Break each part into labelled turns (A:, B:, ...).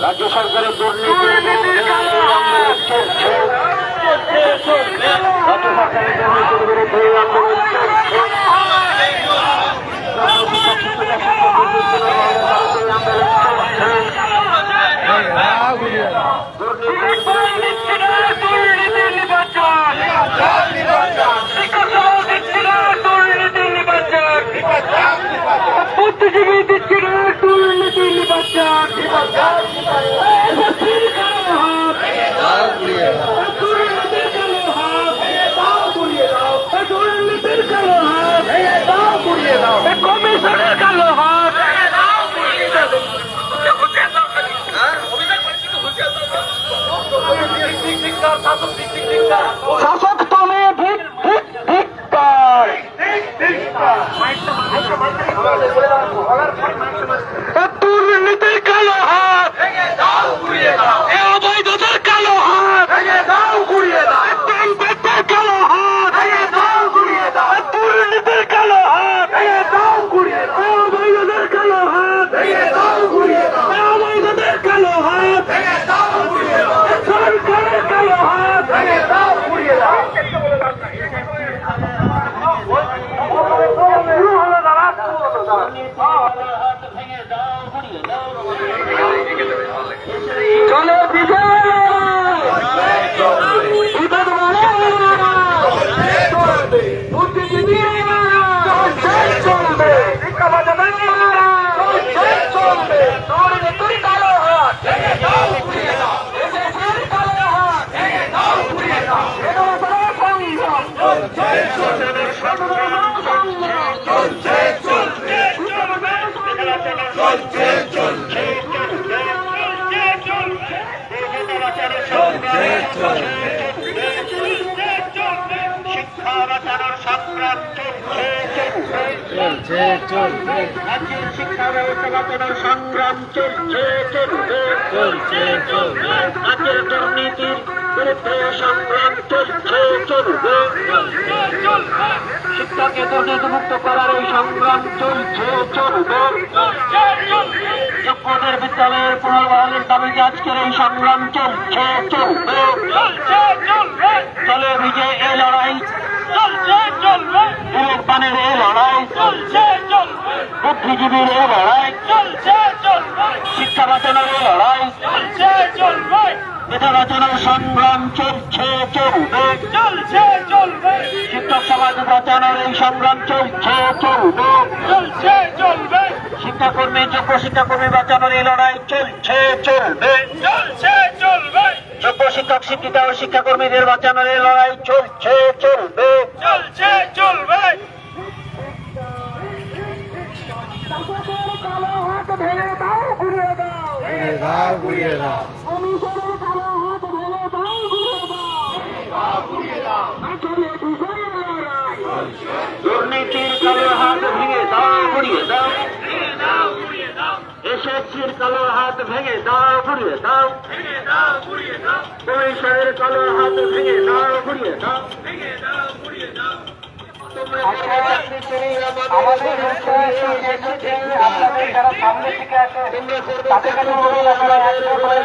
A: রাজ্য সরকারের দুর্নীতি চলছে রাজ্য সরকারের দুর্নীতির বিরুদ্ধে আন্দোলন চলছে
B: দুর্নীতি নির্বাচন কমিশনের কালো হাত শাসক তুমি ভিক ভিক ভিক্কার দুর্নীতির কালো হাত এ অবৈধতার কালো হাত টেম্পেটের কালো হাত দুর্নীতির কালো হাত এ অবৈধতার কালো হাত এ অবৈধতার কালো হাত সরকারের কালো হাত শুরু হলো দাদা শুরু হলো চলো বিজয় বিপদ চলবে চলছে চলছে রাজ্যের শিক্ষা ব্যবস্থা বাঁচানোর সংগ্রাম চলছে চলবে
A: চলছে চলবে
B: দুর্নীতির বিরুদ্ধে সংগ্রাম চলছে। চলবে শিক্ষাকে দুর্নীতিমুক্ত করার এই সংগ্রাম চলছে চলবে যোগ্যদের বিদ্যালয়ের পুনর্বহালের দাবিতে আজকের এই সংগ্রাম চলছে। চলবে চলে বিজয় এই লড়াই বিবেক পানের এই লড়াই বুদ্ধিজীবীর এই লড়াই শিক্ষা বাঁচানোর লড়াই মেধা বাঁচানোর সংগ্রাম চলছে চলবে
C: চলছে চলবে
B: শিক্ষক সমাজ বাঁচানোর এই সংগ্রাম চলছে চলবে
C: চলছে চলবে
B: শিক্ষাকর্মী যোগ্য শিক্ষাকর্মী বাঁচানোর এই লড়াই চলছে চলবে
C: চলছে চলবে
B: যোগ্য শিক্ষক শিক্ষিকা ও শিক্ষাকর্মীদের বাঁচানোর এই লড়াই চলছে চলবে
C: চলছে চলবে
A: দাও ঘুরিয়ে দাও
B: দুর্নীতির কালো হাত ভেঙে দাও ঘুরিয়ে দাও। এসএসসির কালো হাত ভেঙে দাও ঘুরিয়ে দাও। কমিশনের কালো হাত ভেঙে দাও ঘুরিয়ে দাও। আমাদের যারা সামনে থেকে আছে তাদের কাছে অনুরোধ আপনারা একটু করে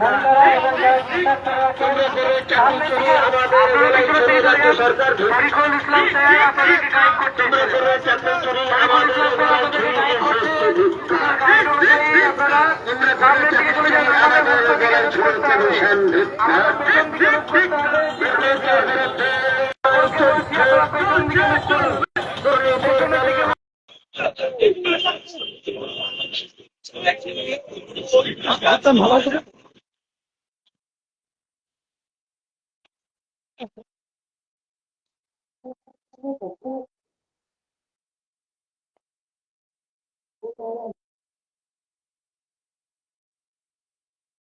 B: বন্ধুরা এবং যারা শিক্ষার্থীরা আছেন, সামনে শরীফুল ইসলাম সাহেব আপনাদেরকে গাইড করতেছে। শরীফুল ইসলাম সাহেব আপনাদেরকে গাইড করছে। গাইড অনুযায়ী আপনারা সামনে থেকে চলে যাবেন। আমাদের বক্তব্য শেষ করতে হবে। আমাদের পেছন দিকে করতে হবে। আচ্ছা ভালো আছে Thank you.